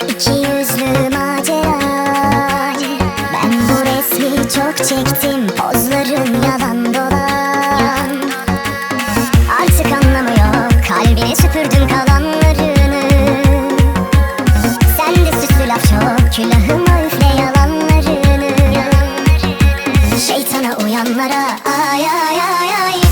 İki yüzlü macera Ben bu resmi çok çektim Pozların yalan Artık anlamı Kalbine süpürdün kalanlarını. Sen de süslü laf çok Külahıma üfle yalanlarını. Şeytana uyanlara Ay ay ay ay.